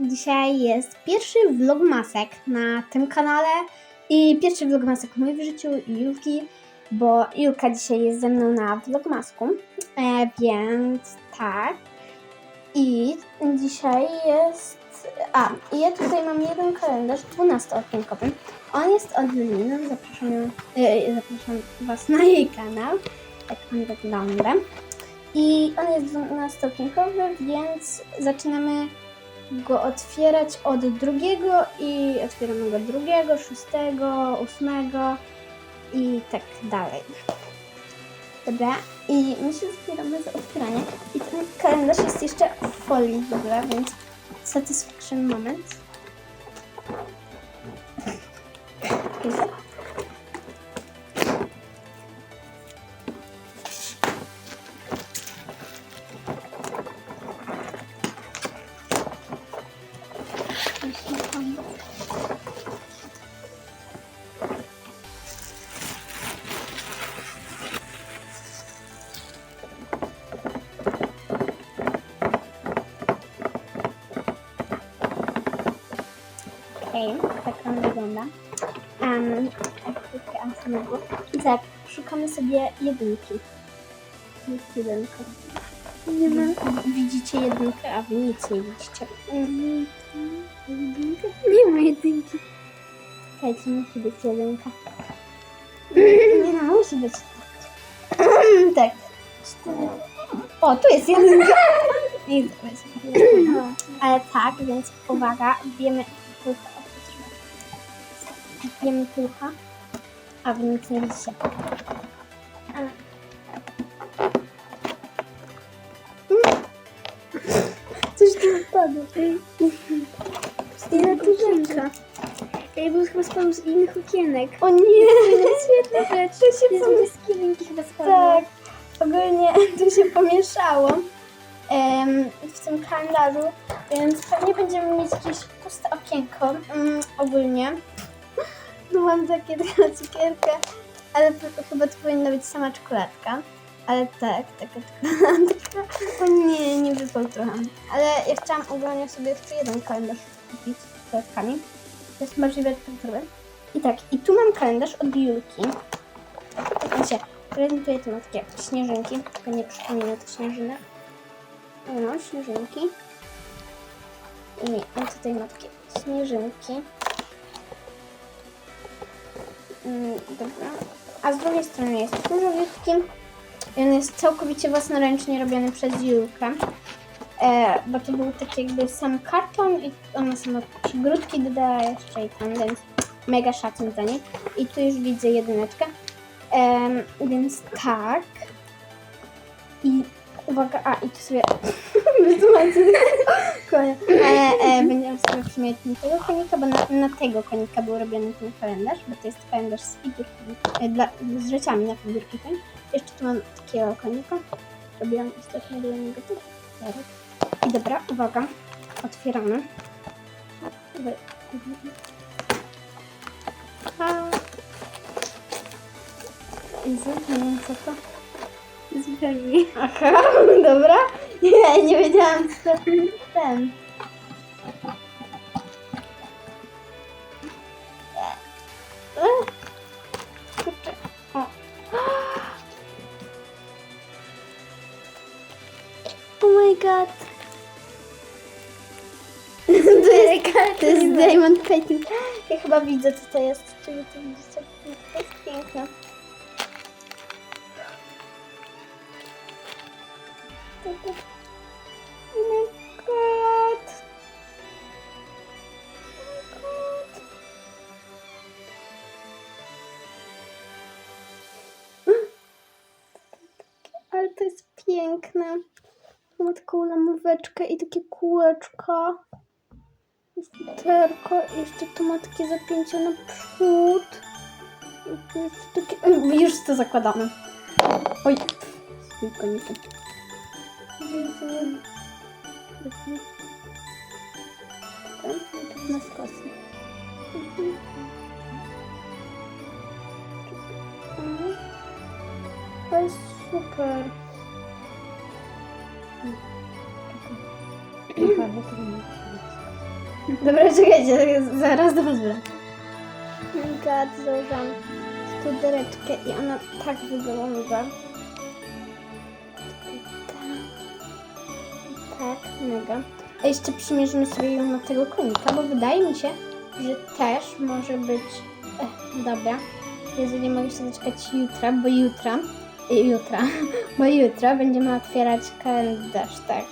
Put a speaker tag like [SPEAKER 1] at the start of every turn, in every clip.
[SPEAKER 1] dzisiaj jest pierwszy vlogmasek na tym kanale i pierwszy vlogmasek mój w życiu i Julki, bo Julka dzisiaj jest ze mną na vlogmasku, e, więc tak. I dzisiaj jest... A, ja tutaj mam jeden kalendarz 12-odcinkowy. On jest od Juliny, zapraszam, ją, e, zapraszam Was na jej kanał, jak on wygląda. I on jest 12-odcinkowy, więc zaczynamy go otwierać od drugiego i otwieramy go drugiego, szóstego, ósmego i tak dalej. Dobra, i my się zbieramy za otwieranie. I ten kalendarz jest jeszcze w folii w ogóle, więc satisfaction moment. Jest. I tak, szukamy sobie jedynki. Jest jedynka. Nie ma. Widzicie jedynkę, a wy nic nie widzicie. Jedynka? Nie ma jedynki. Słuchajcie, musi być jedynka. Nie no, musi być tak. Cztery. O, tu jest jedynka. I jedynka. Ale tak, więc uwaga, wiemy tylko Wiemy tylko, a wy nic nie widzicie. Ale- Coś tu wypadło. Ile tu rzeczka. Ej, bo chyba spadł z innych okienek. O nie! Świetna rzecz. To się pomie... z kierunki chyba spadło. Tak. Ogólnie to się pomieszało em, w tym kalendarzu, więc pewnie będziemy mieć jakieś puste okienko mm, ogólnie. No mam takie trochę cukierkę, ale chyba to powinna być sama czekoladka. Ale tak, taka czekoladka. O nie, nie wypał trochę. Ale ja chciałam ogólnie sobie jeszcze jeden kalendarz kupić z czekoladkami. To jest możliwe, że tak zrobię. I tak, i tu mam kalendarz od Julki. Wiecie, prezentuję tu takie śnieżynki, tylko nie przypomina to śnieżynek. No, śnieżynki. I on tutaj ma takie śnieżynki. Mm, dobra. A z drugiej strony jest różowiutki. I on jest całkowicie własnoręcznie robiony przez Julkę. E, bo to był taki jakby sam karton i ona sama przygródki dodała jeszcze i tam, więc mega szacun za nie. I tu już widzę jedyneczkę. Em, więc tak. I uwaga, a i tu sobie wytłumaczę konia. Ale e, będziemy sobie przymieć tego konika, bo na, na tego konika był robiony ten kalendarz, bo to jest kalendarz z figurkami, e, dla, z rzeczami na figurki. Tak? Jeszcze tu mam takiego konika. Robiłam ostatnio dla niego. I dobra, uwaga, otwieramy. A. Jezu, nie wiem to. Zupełnie. Aha, dobra. Nie, nie wiedziałam co to ten. E, Kurczę. O. Oh my god. To jest, to jest Diamond Painting. Ja chyba widzę co to jest. Czy wy to widzicie? To jest piękne. Oh my god. Oh my god. Ale to jest piękne. Ma taką lamóweczkę i takie kółeczko. Jest literko. Jeszcze tu ma takie zapięcie na przód. I tu takie... Już to zakładamy. Oj. Z tym konikiem. Dobra, czekajcie, zaraz do was wrócę. God, założyłam tu dereczkę i ona tak wygląda. Tak, mega. A jeszcze przymierzymy sobie ją na tego konika, bo wydaje mi się, że też może być... Ech, dobra. Jezu, nie mogę się doczekać jutra, bo jutra... y, Jutra, bo jutro będziemy otwierać kalendarz, tak.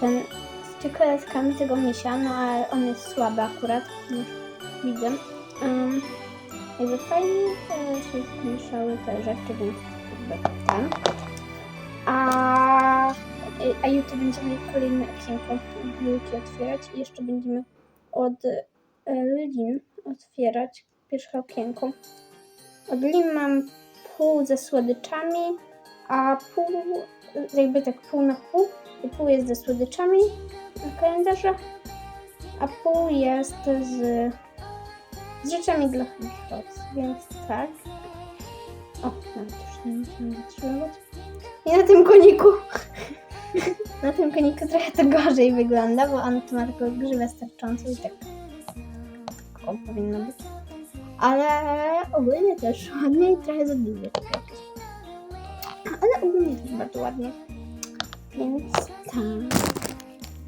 [SPEAKER 1] Ten z czekoladkami tego misia, no ale on jest słaby akurat, widzę. Um, jakby fajnie e, się zmieszały te rzeczy, więc ten. A, a jutro będziemy kolejne okienko biurki otwierać i jeszcze będziemy od e, Lin otwierać pierwsze okienko. Od Lin mam pół ze słodyczami, a pół, jakby tak pół na pół, i pół jest ze słodyczami na kalendarzu, a pół jest z, z rzeczami dla chłopców, więc tak. O, nawet już nie musimy wytrzymywać. I na tym koniku, na tym koniku trochę to gorzej wygląda, bo on tu ma tylko grzywę starczącą i tak o, powinno być. Ale ogólnie też ładnie i trochę za dużo. Ale ogólnie też bardzo ładnie. Więc tak.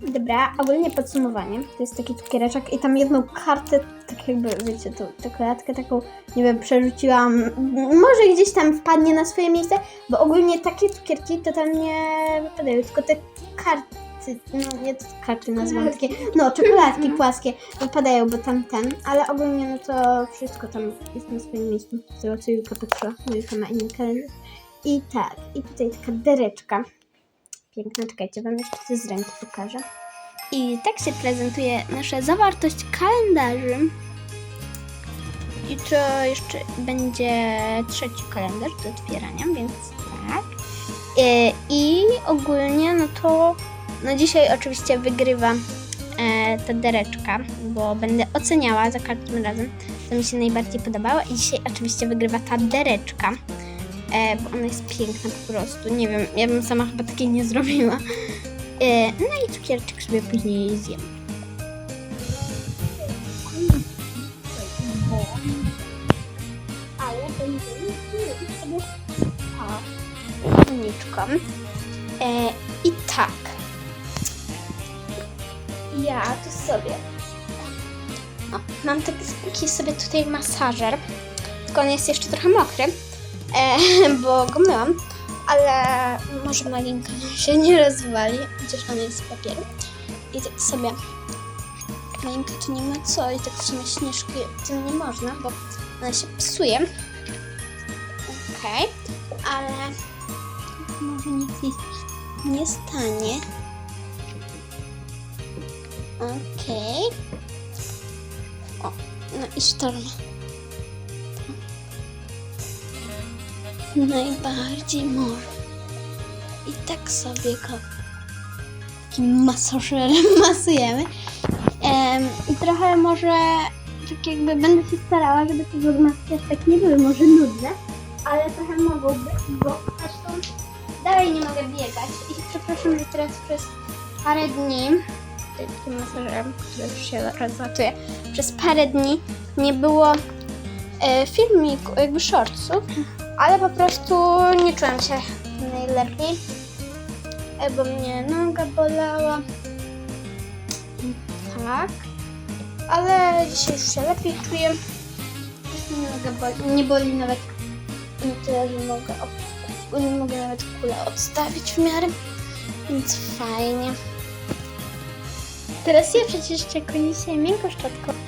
[SPEAKER 1] Dobra, ogólnie podsumowanie. To jest taki cukiereczek i tam jedną kartę, tak jakby, wiecie, tą czekoladkę taką, nie wiem, przerzuciłam. Może gdzieś tam wpadnie na swoje miejsce, bo ogólnie takie cukierki to tam nie wypadają, tylko te karty, no nie to karty nazywam, takie, no czekoladki płaskie wypadają, bo tam ten, ale ogólnie no to wszystko tam jest na swoim miejscu. Z tego co Julka patrzyła, bo Julka ma inny kalendarz. I tak, i tutaj taka dereczka. Piękna, czekajcie, wam jeszcze coś z ręki pokażę. I tak się prezentuje nasza zawartość kalendarzy. Jutro jeszcze będzie trzeci kalendarz do otwierania, więc tak. E, I ogólnie, no to no dzisiaj oczywiście wygrywa e, ta dereczka, bo będę oceniała za każdym razem, co mi się najbardziej podobało. I dzisiaj oczywiście wygrywa ta dereczka, e, bo ona jest piękna po prostu. Nie wiem, ja bym sama chyba takiej nie zrobiła. E, no i cukierczek sobie później zjem. Ale będziemy. E, I tak. Ja tu sobie. O, mam taki, taki sobie tutaj masażer. Tylko on jest jeszcze trochę mokry, e, bo go myłam. Ale może malinka się nie rozwali, chociaż on jest z papieru. I tak sobie. Malinka to nie ma co, i tak w sumie śnieżki to nie można, bo ona się psuje. Okej, ale może nic nie stanie. Okej. O, no i sztorm. Najbardziej może. I tak sobie go takim masażerem masujemy. Em, I trochę może tak jakby będę się starała, żeby te aż tak nie były może nudne, ale trochę mogą być, bo zresztą dalej nie mogę biegać i przepraszam, że teraz przez parę dni takim masażerem, który już się rozlatuje, przez parę dni nie było e, filmiku, jakby shortsów, ale po prostu nie czułam się najlepiej, e, bo mnie noga bolała. Tak, ale dzisiaj już się lepiej czuję. Boli, nie boli nawet nie tyle, że mogę, nie mogę nawet kulę odstawić w miarę, więc fajnie. Teraz ja przecież czekuję się miękko szczotką.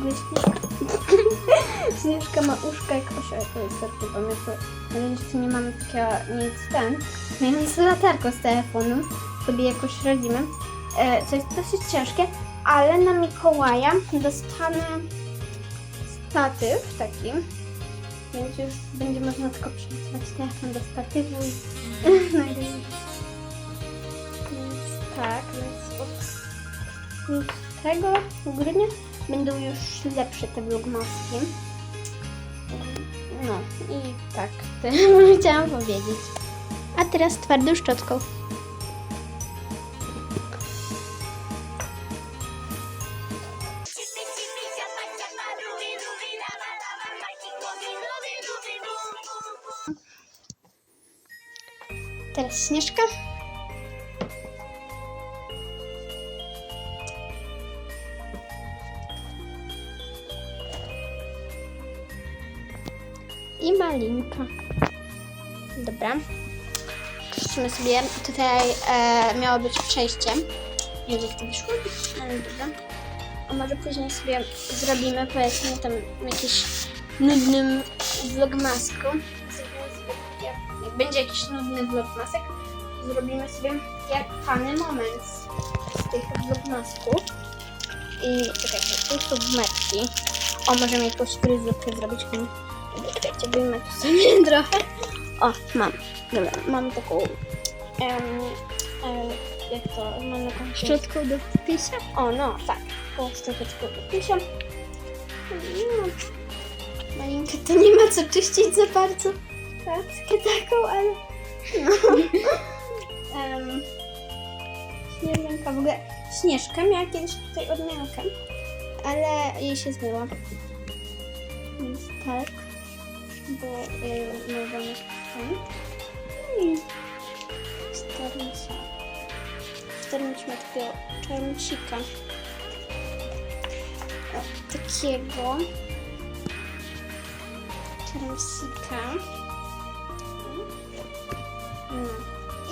[SPEAKER 1] Śnieżka. Śnieżka ma uszka jak osioł, to jest serce pamiętam. Ale jeszcze nie mamy takiego nic ten. Więc latarką z telefonu sobie jakoś radzimy. E, co jest dosyć ciężkie, ale na Mikołaja dostanę statyw taki. Więc już będzie można tylko przymocować telefon do statywu i nagrywać. Więc tak, więc od tego grudnia będą już lepsze te vlogmaski. No i tak, tyle chciałam powiedzieć. A teraz twardą szczotką. Teraz Śnieżka. I Malinka. Dobra. Czyścimy sobie. Tutaj e, miało być przejście. Nie wiem, jak to wyszło, ale dobra. A może później sobie zrobimy, powiedzmy, tam jakiś nudnym vlogmasku. Jak będzie jakiś nudny vlogmasek, zrobimy sobie jak fany moment z, tych vlogmasków. I czekajcie, tu są metki. O, możemy jakąś fryzurkę zrobić. Czekajcie, wyjmę tu sobie trochę. O, mam. Dobra, mam taką... em, e, jak to? Mam taką
[SPEAKER 2] Szczotką do tysia?
[SPEAKER 1] o, no, tak. Po szczoteczką do pysia. No. Malinkę to nie ma co czyścić za bardzo. Tackę taką, ale... No. um, śnieżynka, w ogóle Śnieżka miała kiedyś tutaj odmiankę, ale jej się zmyła. Więc tak, bo mogłam jeszcze ten. I się. Starmiśmy takiego czarnucika. O, takiego czarnucika. No.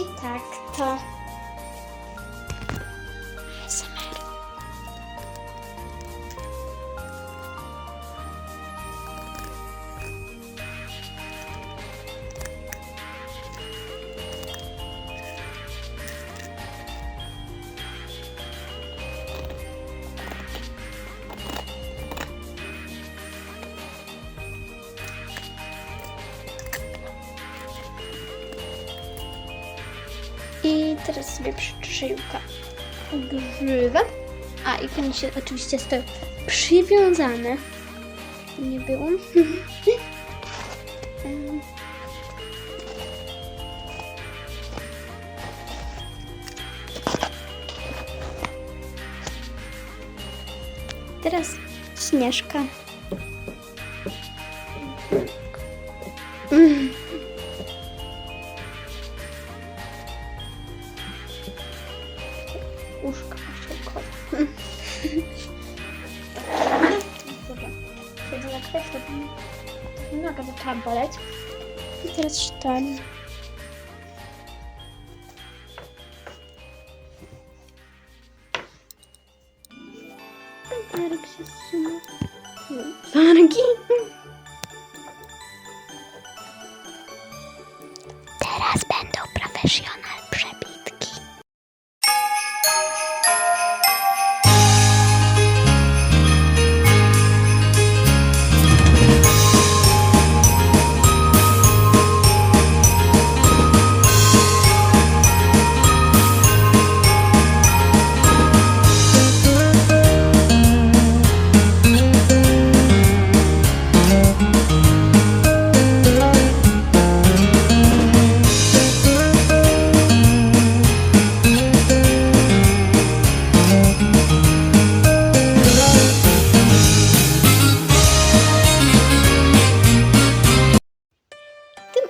[SPEAKER 1] I tak to I teraz sobie przyczeszę Julka grzywę. A i konie się oczywiście stoją przywiązane. Nie było. Teraz Śnieżka. Mm. Sonnequin.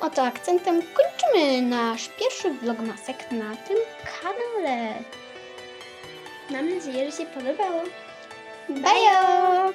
[SPEAKER 1] Oto akcentem kończymy nasz pierwszy vlogmasek na tym kanale. Mam nadzieję, że się podobało. Bajo!